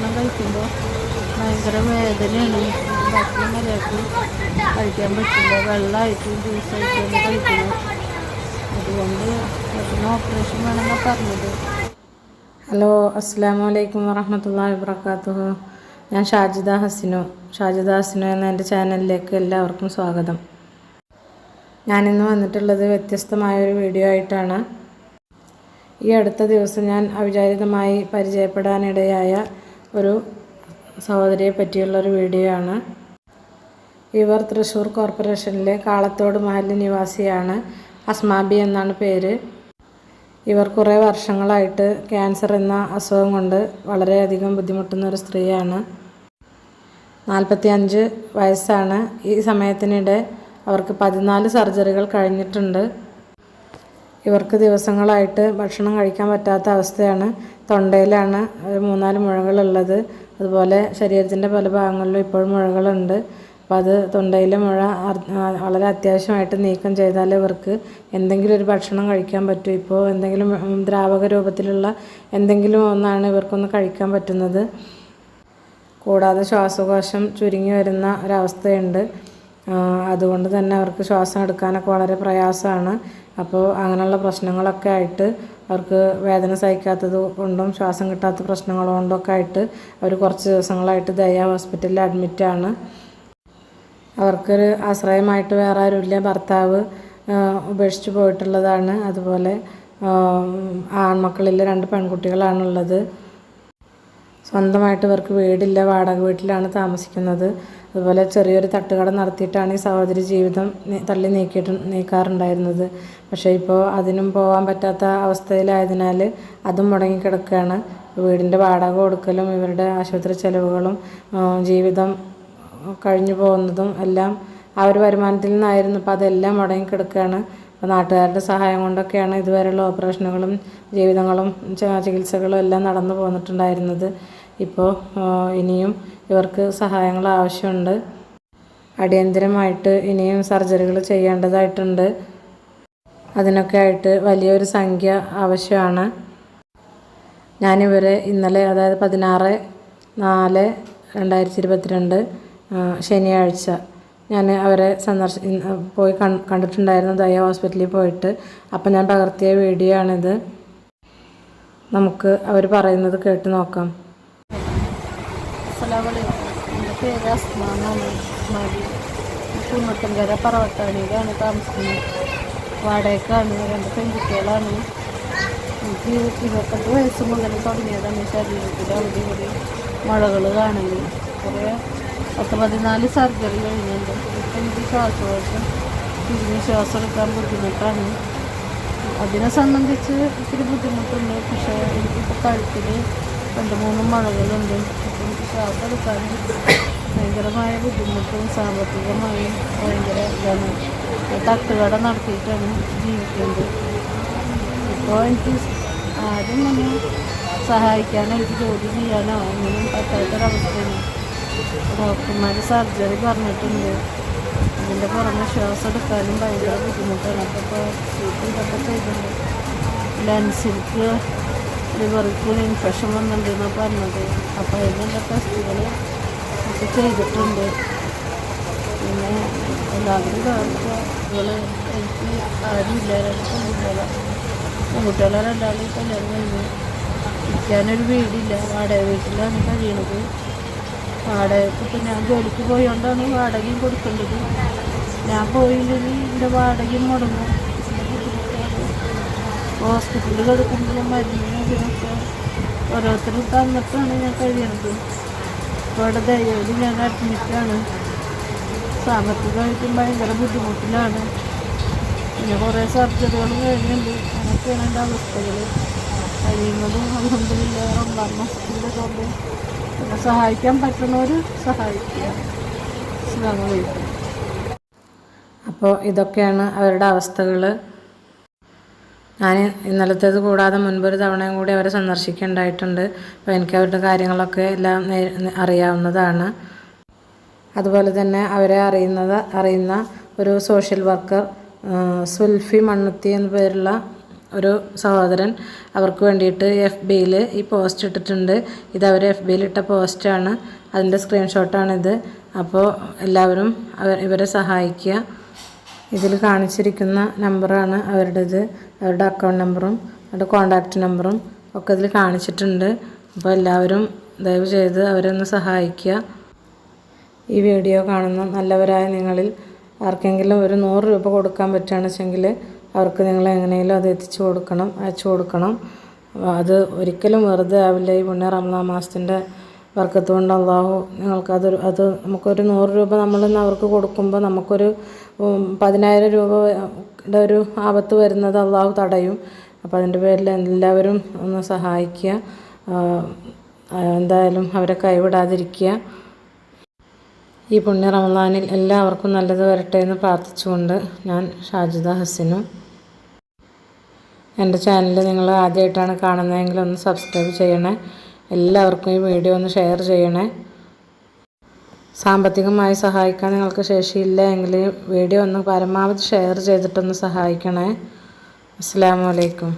ഭക്ഷണം കഴിക്കുമ്പോൾ ഭയങ്കര വേദനയാണ്. ഭക്ഷണം മര്യാദയ്ക്ക് കഴിക്കാൻ പറ്റില്ല. വെള്ളമായിട്ടും ജ്യൂസായിട്ടും കഴിക്കുന്നു അതുകൊണ്ട് ഭക്ഷണം ഓപ്പറേഷൻ വേണമെന്നാണ് പറഞ്ഞത്. ഹലോ അസ്സാം വലൈക്കും വറഹമത്തല്ലാ വാത്തു ഞാൻ ഷാജിദ ഹസിനു. ഷാജിദ ഹസിനു എന്ന എന്റെ ചാനലിലേക്ക് എല്ലാവർക്കും സ്വാഗതം. ഞാനിന്ന് വന്നിട്ടുള്ളത് വ്യത്യസ്തമായൊരു വീഡിയോ ആയിട്ടാണ്. ഈ അടുത്ത ദിവസം ഞാൻ അവിചാരിതമായി പരിചയപ്പെടാനിടയായ ഒരു സഹോദരിയെ പറ്റിയുള്ള ഒരു വീഡിയോ ആണ് ഇവർ തൃശ്ശൂർ കോർപ്പറേഷനിലെ കാളത്തോട് മഹല്ല് നിവാസിയാണ്. അസ്മാബി എന്നാണ് പേര്. ഇവർ കുറേ വർഷങ്ങളായിട്ട് ക്യാൻസർ എന്ന അസുഖം കൊണ്ട് വളരെയധികം ബുദ്ധിമുട്ടുന്ന ഒരു സ്ത്രീയാണ്. നാൽപ്പത്തി അഞ്ച് വയസ്സാണ്. ഈ സമയത്തിനിടെ അവർക്ക് പതിനാല് സർജറികൾ കഴിഞ്ഞിട്ടുണ്ട്. ഇവർക്ക് ദിവസങ്ങളായിട്ട് ഭക്ഷണം കഴിക്കാൻ പറ്റാത്ത അവസ്ഥയാണ് തൊണ്ടയിലാണ് മൂന്നാൽ മുഴകളുള്ളത്. അതുപോലെ ശരീരത്തിന്റെ പല ഭാഗങ്ങളിലും ഇപ്പോഴും മുഴകളുണ്ട്. അപ്പോൾ അത് തൊണ്ടയിലെ മുഴ വളരെ അത്യാവശ്യമായിട്ട് നീക്കം ചെയ്താൽ ഇവർക്ക് എന്തെങ്കിലും ഒരു ഭക്ഷണം കഴിക്കാൻ പറ്റും. ഇപ്പോൾ എന്തെങ്കിലും ദ്രാവക രൂപത്തിലുള്ള എന്തെങ്കിലും ഒന്നാണ് ഇവർക്കൊന്ന് കഴിക്കാൻ പറ്റുന്നത്. കൂടാതെ ശ്വാസകോശം ചുരുങ്ങി വരുന്ന ഒരവസ്ഥയുണ്ട്. അതുകൊണ്ട് തന്നെ അവർക്ക് ശ്വാസം എടുക്കാനൊക്കെ വളരെ പ്രയാസമാണ്. അപ്പോൾ അങ്ങനെയുള്ള പ്രശ്നങ്ങളൊക്കെ ആയിട്ട് അവർക്ക് വേദന സഹിക്കാത്തത് കൊണ്ടും ശ്വാസം കിട്ടാത്ത പ്രശ്നങ്ങൾ കൊണ്ടൊക്കെ ആയിട്ട് അവർ കുറച്ച് ദിവസങ്ങളായിട്ട് ദയ ഹോസ്പിറ്റലിൽ അഡ്മിറ്റാണ് അവർക്കൊരു ആശ്രയമായിട്ട് വേറെ ആരുമില്ല. ഭർത്താവ് ഉപേക്ഷിച്ച് പോയിട്ടുള്ളതാണ്. അതുപോലെ ആൺമക്കളിൽ രണ്ട് പെൺകുട്ടികളാണുള്ളത്. സ്വന്തമായിട്ട് ഇവർക്ക് വീടില്ല വാടക വീട്ടിലാണ് താമസിക്കുന്നത്. അതുപോലെ ചെറിയൊരു തട്ടുകട നടത്തിയിട്ടാണ് ഈ സഹോദരി ജീവിതം തള്ളി നീക്കിയിട്ട് നീക്കാറുണ്ടായിരുന്നത്. പക്ഷേ ഇപ്പോൾ അതിനും പോകാൻ പറ്റാത്ത അവസ്ഥയിലായതിനാൽ അതും മുടങ്ങിക്കിടക്കുകയാണ്. വീടിന്റെ വാടക കൊടുക്കലും ഇവരുടെ ആശുപത്രി ചെലവുകളും ജീവിതം കഴിഞ്ഞു പോകുന്നതും എല്ലാം ആ ഒരു വരുമാനത്തിൽ നിന്നായിരുന്നു. ഇപ്പോൾ അതെല്ലാം മുടങ്ങിക്കിടക്കുകയാണ്. അപ്പോൾ നാട്ടുകാരുടെ സഹായം കൊണ്ടൊക്കെയാണ് ഇതുവരെയുള്ള ഓപ്പറേഷനുകളും ജീവിതങ്ങളും ചികിത്സകളും എല്ലാം നടന്നു പോന്നിട്ടുണ്ടായിരുന്നത്. ഇപ്പോൾ ഇനിയും ഇവർക്ക് സഹായങ്ങൾ ആവശ്യമുണ്ട്. അടിയന്തിരമായിട്ട് ഇനിയും സർജറികൾ ചെയ്യേണ്ടതായിട്ടുണ്ട്. അതിനൊക്കെ ആയിട്ട് വലിയൊരു സംഖ്യ ആവശ്യമാണ്. ഞാനിവരെ ഇന്നലെ അതായത് പതിനാറ് നാല് രണ്ടായിരത്തി ഇരുപത്തിരണ്ട് ശനിയാഴ്ച ഞാൻ അവരെ സന്ദർശ പോയി കണ്ടിട്ടുണ്ടായിരുന്നു ദയ ഹോസ്പിറ്റലിൽ പോയിട്ട്. അപ്പം ഞാൻ പകർത്തിയ വീഡിയോ ആണിത് നമുക്ക് അവർ പറയുന്നത് കേട്ട് നോക്കാം. അസ്സലാമലൈക്കും എന്റെ പേര് അസ്മ എന്നാണ് അസ്മാബി കുന്നത്തങ്കര പറവട്ടാണിയിലാണ് താമസിക്കുന്നത്. വാടകയ്ക്കാണ് രണ്ട് പെൺകുട്ടികളാണ്. എനിക്ക് ഇരുപത്തെട്ട് വയസ്സ് മുതൽ തുടങ്ങിയതാണ് ശരീരത്തിൽ അവിടെ ഇവിടെ മുഴകൾ കാണൽ കുറേ പത്ത് പതിനാല് സർജറി കഴിഞ്ഞുണ്ട് ഇപ്പം എനിക്ക് ശ്വാസകോശം തിരിഞ്ഞ് ശ്വാസം എടുക്കാൻ ബുദ്ധിമുട്ടാണ്. അതിനെ സംബന്ധിച്ച് ഇത്തിരി ബുദ്ധിമുട്ടുണ്ട്. പക്ഷേ എനിക്കിപ്പോൾ കഴുത്തിൽ രണ്ട് മൂന്ന് മഴകളുണ്ട്. അപ്പം ശ്വാസം ഭയങ്കരമായ ബുദ്ധിമുട്ടും സാമ്പത്തികമായും ഭയങ്കര ഇതാണ്. തട്ടുകട നടത്തിയിട്ടാണ് ജീവിക്കുന്നത്. ഇപ്പോൾ എനിക്ക് ആരും ഒന്ന് സഹായിക്കാനോ എനിക്ക് ജോലി ചെയ്യാനോ ഒന്നും പറ്റാത്തൊരവസ്ഥയാണ്. ഡോക്ടർമാർ സർജറി പറഞ്ഞിട്ടുണ്ട്. അതിന്റെ പുറമെ ശ്വാസം എടുക്കാനും ഭയങ്കര ബുദ്ധിമുട്ടാണ്. അപ്പോൾ ഇപ്പോൾ ഇതൊക്കെ ചെയ്തിട്ടുണ്ട്. ലെൻസിൽക്ക് ലിവറിക്ക് ഇൻഫെക്ഷൻ വന്നിട്ടുണ്ടെന്നാണ് പറഞ്ഞത്. അപ്പോൾ അതിനുള്ള ടെസ്റ്റുകൾ ഒക്കെ ചെയ്തിട്ടുണ്ട്. പിന്നെ എല്ലാവരും കുട്ടികൾ എനിക്ക് ആരുമില്ല രണ്ട് പെൺകുട്ടികളെ പെൺകുട്ടികളെ രണ്ടാളും കല്യാണം കഴിഞ്ഞു ഇരിക്കാനൊരു വീടില്ല വാടക വീട്ടിലാണ് കഴിയണത്. വാടകയ്ക്ക് ഇപ്പം ഞാൻ ജോലിക്ക് പോയോണ്ടാണ് വാടകയും കൊടുക്കേണ്ടത്. ഞാൻ പോയില്ലെങ്കിൽ എന്റെ വാടകയും മുടങ്ങും. ഹോസ്പിറ്റലിൽ കൊടുക്കുമ്പോൾ മരുന്നിനും ഇതിനൊക്കെ ഓരോരുത്തരും തന്നിട്ടാണ് ഞാൻ ഇപ്പോൾ ഇവിടെ ദയവിൽ ഞാൻ അഡ്മിറ്റാണ്. സാമ്പത്തികമായിട്ടും ഭയങ്കര ബുദ്ധിമുട്ടിലാണ്. പിന്നെ കുറേ സർജറികളും കഴിഞ്ഞുണ്ട് അങ്ങനെയൊക്കെയാണ് എന്റെ അവസ്ഥകൾ കഴിയുന്നതും അലഹമില്ല റംസാൻ മാസത്തിന്റെ കൊണ്ട് പിന്നെ സഹായിക്കാൻ പറ്റുന്നവർ സഹായിക്കുക. അപ്പോൾ ഇതൊക്കെയാണ് അവരുടെ അവസ്ഥകൾ ഞാൻ ഇന്നലത്തേത് കൂടാതെ മുൻപൊരു തവണയും കൂടി അവരെ സന്ദർശിക്കേണ്ടായിട്ടുണ്ട്. അപ്പോൾ എനിക്ക് അവരുടെ കാര്യങ്ങളൊക്കെ എല്ലാം അറിയാവുന്നതാണ്. അതുപോലെ തന്നെ അവരെ അറിയുന്നത് അറിയുന്ന ഒരു സോഷ്യൽ വർക്കർ സുൽഫി മണ്ണുത്തി എന്ന പേരുള്ള ഒരു സഹോദരൻ അവർക്ക് വേണ്ടിയിട്ട് എഫ് ബിയിൽ ഈ പോസ്റ്റ് ഇട്ടിട്ടുണ്ട്. ഇത് അവർ എഫ് ബിയിൽ ഇട്ട പോസ്റ്റാണ്. അതിന്റെ സ്ക്രീൻഷോട്ടാണിത്. അപ്പോൾ എല്ലാവരും ഇവരെ സഹായിക്കുക. ഇതിൽ കാണിച്ചിരിക്കുന്ന നമ്പറാണ് അവരുടേത്. അവരുടെ അക്കൗണ്ട് നമ്പറും അവരുടെ കോൺടാക്റ്റ് നമ്പറും ഒക്കെ ഇതിൽ കാണിച്ചിട്ടുണ്ട്. അപ്പോൾ എല്ലാവരും ദയവ് ചെയ്ത് അവരൊന്ന് സഹായിക്കുക. ഈ വീഡിയോ കാണുന്ന നല്ലവരായ നിങ്ങളിൽ ആർക്കെങ്കിലും ഒരു നൂറ് രൂപ കൊടുക്കാൻ പറ്റുകയാണെന്ന് അവർക്ക് നിങ്ങൾ എങ്ങനെയെങ്കിലും അത് എത്തിച്ചു കൊടുക്കണം അയച്ചു കൊടുക്കണം. അത് ഒരിക്കലും വെറുതെ ആവില്ല. ഈ പുണ്യ റമദാ മാസത്തിന്റെ വർക്കത്ത് കൊണ്ട് അള്ളാഹു നിങ്ങൾക്ക് അത് നമുക്കൊരു നൂറ് രൂപ നമ്മളിന്ന് അവർക്ക് കൊടുക്കുമ്പോൾ നമുക്കൊരു പതിനായിരം രൂപയുടെ ഒരു ആപത്ത് വരുന്നത് അള്ളാഹു തടയും. അപ്പോൾ അതിന്റെ പേരിൽ എല്ലാവരും ഒന്ന് സഹായിക്കുക. എന്തായാലും അവരെ കൈവിടാതിരിക്കുക. ഈ പുണ്യ റമദാനിൽ എല്ലാവർക്കും നല്ലത് വരട്ടെ എന്ന് പ്രാർത്ഥിച്ചുകൊണ്ട് ഞാൻ ഷാജിദ ഹസിനു എന്റെ ചാനൽ നിങ്ങൾ ആദ്യമായിട്ടാണ് കാണുന്നതെങ്കിൽ ഒന്ന് സബ്സ്ക്രൈബ് ചെയ്യണേ. എല്ലാവർക്കും ഈ വീഡിയോ ഒന്ന് ഷെയർ ചെയ്യണേ. സാമ്പത്തികമായി സഹായിക്കാൻ നിങ്ങൾക്ക് ശേഷിയില്ല എങ്കിൽ വീഡിയോ ഒന്ന് പരമാവധി ഷെയർ ചെയ്തിട്ടൊന്ന് സഹായിക്കണേ. അസ്സാം വലൈക്കും